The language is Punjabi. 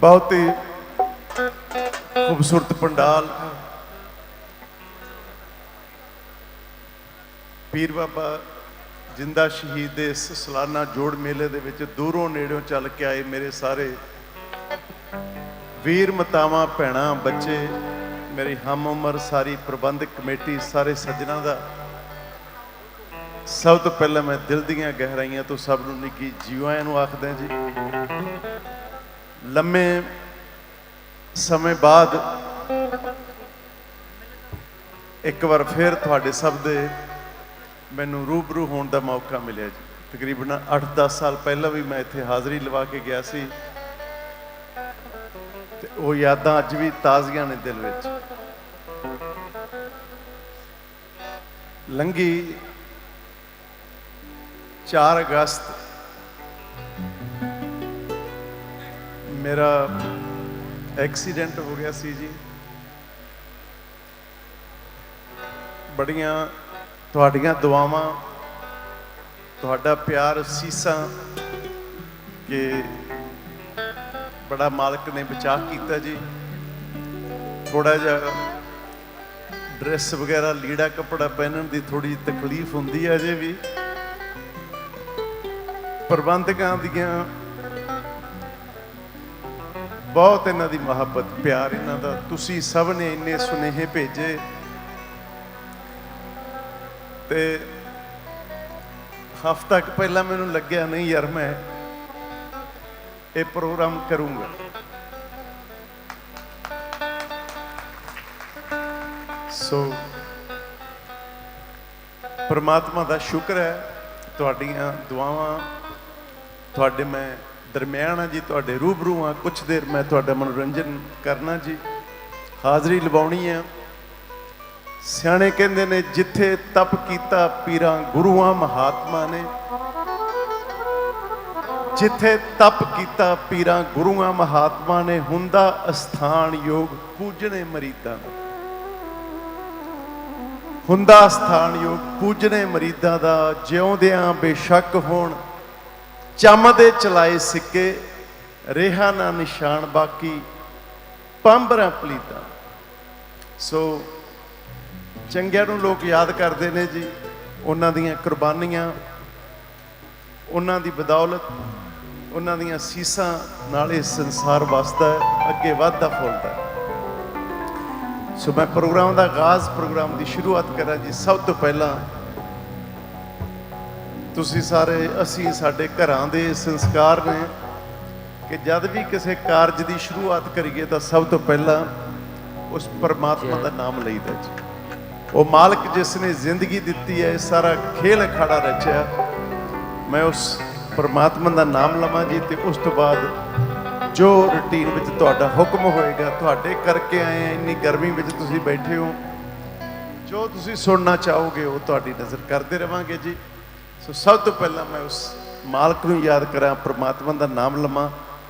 ਬਹੁਤ ਹੀ ਖੂਬਸੂਰਤ ਪੰਡਾਲ ਪੀਰ ਬਾਬਾ ਜਿੰਦਾ ਸ਼ਹੀਦ ਦੇ ਇਸ ਸਾਲਾਨਾ ਜੋੜ ਮੇਲੇ ਦੇ ਵਿੱਚ ਦੂਰੋਂ ਨੇੜਿਓਂ ਚੱਲ ਕੇ ਆਏ ਮੇਰੇ ਸਾਰੇ ਵੀਰ, ਮਤਾਵਾਂ, ਭੈਣਾਂ, ਬੱਚੇ ਮੇਰੀ ਹਮ ਉਮਰ ਸਾਰੀ ਪ੍ਰਬੰਧਕ ਕਮੇਟੀ ਸਾਰੇ ਸੱਜਣਾ ਦਾ। ਸਭ ਤੋਂ ਪਹਿਲਾਂ ਮੈਂ ਦਿਲ ਦੀਆਂ ਗਹਿਰਾਈਆਂ ਤੋਂ ਸਭ ਨੂੰ ਨਿੱਘੀ ਜੀਵਾਂ ਨੂੰ ਆਖਦਾ ਜੀ। ਲੰਮੇ ਸਮੇਂ ਬਾਅਦ ਇੱਕ ਵਾਰ ਫਿਰ ਤੁਹਾਡੇ ਸਭ ਦੇ ਮੈਨੂੰ ਰੂਬਰੂ ਹੋਣ ਦਾ ਮੌਕਾ ਮਿਲਿਆ ਜੀ। ਤਕਰੀਬਨ 8-10 ਸਾਲ ਪਹਿਲਾਂ ਵੀ ਮੈਂ ਇੱਥੇ ਹਾਜ਼ਰੀ ਲਵਾ ਕੇ ਗਿਆ ਸੀ। ਤੇ ਉਹ ਯਾਦਾਂ ਅੱਜ ਵੀ ਤਾਜ਼ੀਆਂ ਨੇ ਦਿਲ ਵਿੱਚ। ਲੰਗੀ 4 ਅਗਸਤ। ਮੇਰਾ ਐਕਸੀਡੈਂਟ ਹੋ ਗਿਆ ਸੀ ਜੀ। ਬੜੀਆਂ ਤੁਹਾਡੀਆਂ ਦੁਆਵਾਂ, ਤੁਹਾਡਾ ਪਿਆਰ ਸੀਸਾਂ ਕਿ ਬੜਾ ਮਾਲਕ ਨੇ ਬਚਾਅ ਕੀਤਾ ਜੀ। ਥੋੜਾ ਜਿਹਾ ਡਰੈਸ ਵਗੈਰਾ, ਲੀੜਾ ਕੱਪੜਾ ਪਹਿਨਣ ਦੀ ਥੋੜੀ ਤਕਲੀਫ ਹੁੰਦੀ ਹੈ ਅਜੇ ਵੀ। ਪ੍ਰਬੰਧਕਾਂ ਦੀਆਂ ਬਹੁਤ ਇਹਨਾਂ ਦੀ ਮੁਹੱਬਤ, ਪਿਆਰ ਇਹਨਾਂ ਦਾ। ਤੁਸੀਂ ਸਭ ਨੇ ਇੰਨੇ ਸੁਨੇਹੇ ਭੇਜੇ। ਤੇ ਹਫ਼ਤਾ ਕੁ ਪਹਿਲਾਂ ਮੈਨੂੰ ਲੱਗਿਆ, ਨਹੀਂ ਯਾਰ ਮੈਂ ਇਹ ਪ੍ਰੋਗਰਾਮ ਕਰੂੰਗਾ। ਸੋ ਪਰਮਾਤਮਾ ਦਾ ਸ਼ੁਕਰ ਹੈ ਤੁਹਾਡੀਆਂ ਦੁਆਵਾਂ ਤੁਹਾਡੇ ਮੈਂ ਦਰਮਿਆਨ ਆ ਜੀ, ਤੁਹਾਡੇ ਰੂਬਰੂ ਆ ਕੁਛ ਦੇਰ ਮੈਂ ਤੁਹਾਡਾ ਮਨੋਰੰਜਨ ਕਰਨਾ ਜੀ। ਹਾਜ਼ਰੀ ਲਵਾਉਣੀ ਆ ਸਿਆਣੇ ਕਹਿੰਦੇ ਨੇ, ਜਿੱਥੇ ਤਪ ਕੀਤਾ ਪੀਰਾਂ ਗੁਰੂਆਂ ਮਹਾਤਮਾ ਨੇ। ਜਿੱਥੇ ਤਪ ਕੀਤਾ ਪੀਰਾਂ ਗੁਰੂਆਂ ਮਹਾਤਮਾ ਨੇ, ਹੁੰਦਾ ਅਸਥਾਨ ਯੋਗ ਪੂਜਣੇ ਮਰੀਦਾਂ ਦਾ। ਹੁੰਦਾ ਸਥਾਨ ਯੋਗ ਪੂਜਣੇ ਮਰੀਦਾਂ ਦਾ, ਜਿਉਂਦਿਆਂ ਬੇਸ਼ੱਕ ਹੋਣ। ਚੰਮ ਦੇ ਚਲਾਏ ਸਿੱਕੇ, ਰੇਹਾ ਨਾ ਨਿਸ਼ਾਨ ਬਾਕੀ, ਪੰਬਰਾਂ ਪਲੀਤਾਂ। ਸੋ, ਚੰਗਿਆਂ ਨੂੰ ਲੋਕ ਯਾਦ ਕਰਦੇ ਨੇ ਜੀ, ਉਹਨਾਂ ਦੀਆਂ ਕੁਰਬਾਨੀਆਂ, ਉਹਨਾਂ ਦੀ ਬਦੌਲਤ, ਉਹਨਾਂ ਦੀਆਂ ਸੀਸਾਂ ਨਾਲ ਇਹ ਸੰਸਾਰ ਵਸਦਾ ਅੱਗੇ ਵੱਧਦਾ ਫੁੱਲਦਾ ਸੋ ਮੈਂ ਪ੍ਰੋਗਰਾਮ ਦਾ ਆਗਾਜ਼ ਪ੍ਰੋਗਰਾਮ ਦੀ ਸ਼ੁਰੂਆਤ ਕਰਾਂ ਜੀ। ਸਭ ਤੋਂ ਪਹਿਲਾਂ ਤੁਸੀਂ ਸਾਰੇ, ਅਸੀਂ ਸਾਡੇ ਘਰਾਂ ਦੇ ਸੰਸਕਾਰ ਨੇ ਕਿ ਜਦ ਵੀ ਕਿਸੇ ਕਾਰਜ ਦੀ ਸ਼ੁਰੂਆਤ ਕਰੀਏ ਤਾਂ ਸਭ ਤੋਂ ਪਹਿਲਾਂ ਉਸ ਪਰਮਾਤਮਾ ਦਾ ਨਾਮ ਲਈਦਾ ਜੀ। ਉਹ ਮਾਲਕ ਜਿਸ ਨੇ ਜ਼ਿੰਦਗੀ ਦਿੱਤੀ ਹੈ ਸਾਰਾ ਖੇਲ ਅਖਾੜਾ ਰਚਿਆ। ਮੈਂ ਉਸ ਪਰਮਾਤਮਾ ਦਾ ਨਾਮ ਲਵਾਂ ਜੀ ਤੇ ਉਸ ਤੋਂ ਬਾਅਦ ਜੋ ਰੁਟੀਨ ਵਿੱਚ ਤੁਹਾਡਾ ਹੁਕਮ ਹੋਏਗਾ, ਤੁਹਾਡੇ ਕਰਕੇ ਆਏ ਆ, ਇੰਨੀ ਗਰਮੀ ਵਿੱਚ ਤੁਸੀਂ ਬੈਠੇ ਹੋ। ਜੋ ਤੁਸੀਂ ਸੁਣਨਾ ਚਾਹੋਗੇ, ਉਹ ਤੁਹਾਡੀ ਨਜ਼ਰ ਕਰਦੇ ਰਵਾਂਗੇ ਜੀ। ਸੋ ਸਭ ਤੋਂ ਪਹਿਲਾਂ ਮੈਂ ਉਸ ਮਾਲਕ ਨੂੰ ਯਾਦ ਕਰਾਂ, ਪ੍ਰਮਾਤਮਾ ਦਾ ਨਾਮ ਲਵਾਂ।